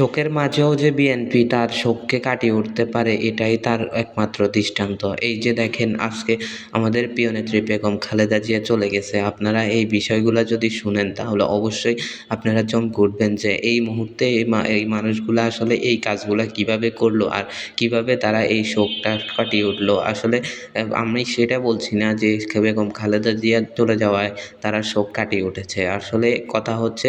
শোকের মাঝেও যে বিএনপি তার শোককে কাটিয়ে উঠতে পারে, এটাই তার একমাত্র দৃষ্টান্ত। এই যে দেখেন, আজকে আমাদের প্রিয় নেত্রী বেগম খালেদা জিয়া চলে গেছে। আপনারা এই বিষয়গুলো যদি শুনেন, তাহলে অবশ্যই আপনারা চমকে উঠবেন যে এই মুহূর্তে এই মানুষগুলো আসলে এই কাজগুলো কীভাবে করল আর কীভাবে তারা এই শোকটা কাটিয়ে উঠল। আসলে আমি সেটা বলছি না যে বেগম খালেদা জিয়া চলে যাওয়ায় তারা শোক কাটিয়ে উঠেছে। আসলে কথা হচ্ছে,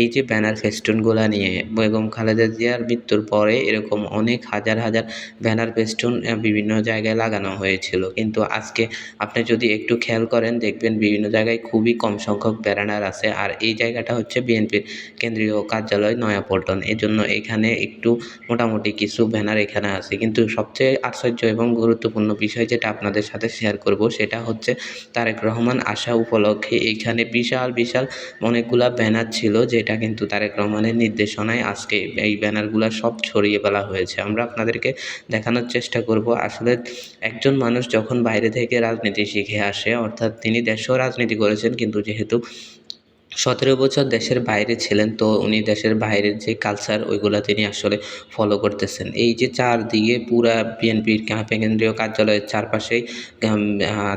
এই যে ব্যানার ফেস্টুনগুলো নিয়ে বেগম খালেদা জিয়ার মৃত্যুর পরে এরকম অনেক হাজার হাজার ব্যানার পেস্টুন বিভিন্ন জায়গায় লাগানো হয়েছিল। কিন্তু আজকে আপনি যদি একটু খেয়াল করেন, দেখবেন বিভিন্ন জায়গায় খুবই কম সংখ্যক ব্যানার আছে। আর এই জায়গাটা হচ্ছে বিএনপির কেন্দ্রীয় কার্যালয় নয়াপল্টন। এই জন্য এখানে একটু মোটামুটি কিছু ব্যানার এখানে আছে। কিন্তু সবচেয়ে আশ্চর্য এবং গুরুত্বপূর্ণ বিষয় যেটা আপনাদের সাথে শেয়ার করব, সেটা হচ্ছে তারেক রহমান আসা উপলক্ষে এখানে বিশাল বিশাল অনেকগুলা ব্যানার ছিল, যেটা কিন্তু তারেক রহমানের নির্দেশনায় আজকে এই ব্যানারগুলো সব ছড়িয়ে ফেলা হয়েছে। আমরা আপনাদেরকে দেখানোর চেষ্টা করব। আসলে একজন মানুষ যখন বাইরে থেকে রাজনীতি শিখে আসে, অর্থাৎ তিনি দেশেও রাজনীতি করেছেন, কিন্তু যেহেতু সতেরো বছর দেশের বাইরে ছিলেন তো উনি দেশের বাইরের যে কালচার ওইগুলো তিনি আসলে ফলো করতেছেন। এই যে চারদিকে পুরা বিএনপির কেন্দ্রীয় কার্যালয়ের চারপাশেই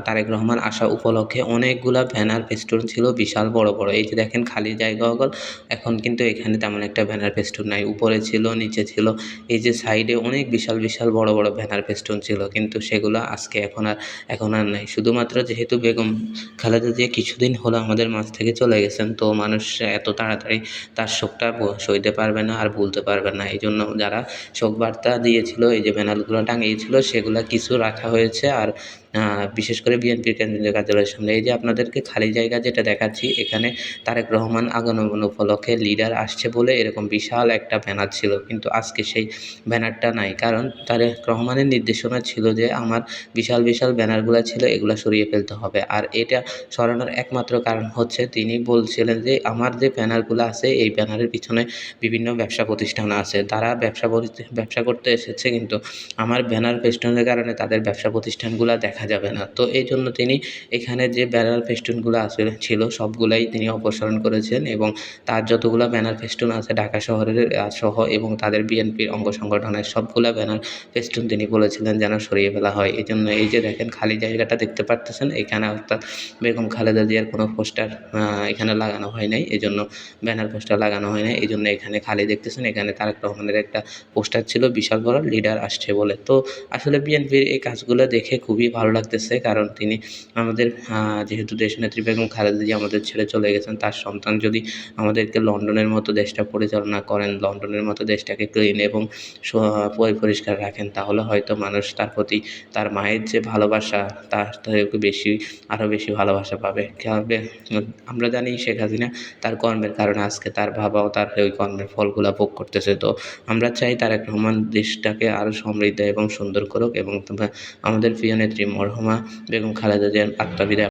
তারেক রহমান আসা উপলক্ষে অনেকগুলা ব্যানার ফেস্টুন ছিল, বিশাল বড় বড়। এই যে দেখেন খালি জায়গা হল এখন কিন্তু এখানে তেমন একটা ব্যানার ফেস্টুন নাই। উপরে ছিল, নিচে ছিল, এই যে সাইডে অনেক বিশাল বিশাল বড় বড় ব্যানার ফেস্টুন ছিল। কিন্তু সেগুলো আজকে এখন আর এখন আর নাই। শুধুমাত্র যেহেতু বেগম খালেদা জিয়া কিছুদিন হলো আমাদের মাঝ থেকে চলে গেছেন তো মানুষ এত তাড়াতাড়ি তার শোকটা সইতে পারবে না আর ভুলতে পারবে না। এই জন্য যারা শোক বার্তা দিয়েছিল, এই যে ব্যানারগুলো টাঙিয়েছিল, সেগুলো কিছু রাখা হয়েছে। আর বিশেষ করে বিএনপির কেন্দ্রীয় কার্যালয়ের সামনে। এই যে আপনাদেরকে খালি জায়গা যেটা দেখাচ্ছি, এখানে তারেক রহমান আগমন উপলক্ষে লিডার আসছে বলে এরকম বিশাল একটা ব্যানার ছিল। কিন্তু আজকে সেই ব্যানারটা নাই। কারণ তারেক রহমানের নির্দেশনা ছিল যে আমার বিশাল বিশাল ব্যানারগুলো ছিল, এগুলো সরিয়ে ফেলতে হবে। আর এটা সরানোর একমাত্র কারণ হচ্ছে, তিনি বলছিলেন যে আমার যে ব্যানারগুলো আছে, এই ব্যানারের পিছনে বিভিন্ন ব্যবসা প্রতিষ্ঠান আছে। তারা ব্যবসা ব্যবসা করতে এসেছে, কিন্তু আমার ব্যানার পেস্টনের কারণে তাদের ব্যবসা প্রতিষ্ঠানগুলো দেখা যাবে না। তো এই জন্য তিনি এখানে যে ব্যানার ফেস্টুনগুলো আসলে ছিল সবগুলাই তিনি অপসারণ করেছেন এবং তার যতগুলো ব্যানার ফেস্টুন আছে ঢাকা শহরের সহ এবং তাদের বিএনপির অঙ্গ সংগঠনের সবগুলো ব্যানার ফেস্টুন তিনি বলেছিলেন যেন সরিয়ে ফেলা হয়। এই জন্য এই যে দেখেন খালি জায়গাটা দেখতে পারতেছেন, এখানে অর্থাৎ বেগম খালেদা জিয়ার কোনো পোস্টার এখানে লাগানো হয় নাই, এই জন্য ব্যানার পোস্টার লাগানো হয় নাই, এই জন্য এখানে খালি দেখতেছেন, এখানে তারেক রহমানের একটা পোস্টার ছিল, বিশাল বড়, লিডার আসছে বলে। তো আসলে বিএনপির এই কাজগুলো দেখে খুবই ভালো লাগতেছে, কারণ তিনি আমাদের যেহেতু দেশনেত্রী বেগম খালেদা জিয়া আমাদের ছেড়ে চলে গেছেন, তার সন্তান যদি আমাদেরকে লন্ডনের মতো দেশটা পরিচালনা করেন, লন্ডনের মতো দেশটাকে ক্লিন এবং পরিষ্কার রাখেন, তাহলে হয়তো মানুষ তার প্রতি, তার মায়ের যে ভালোবাসা, তার থেকে বেশি, আরও বেশি ভালোবাসা পাবে। আমরা জানি শেখ হাসিনা তার কর্মের কারণে আজকে তার বাবাও তার ওই কর্মের ফলগুলো ভোগ করতেছে, তো আমরা চাই তারেক রহমান দেশটাকে আরও সমৃদ্ধ এবং সুন্দর করুক এবং আমাদের প্রিয় নেত্রী মরহুমা বেগম খালেদা জিয়ার আত্মবিদায়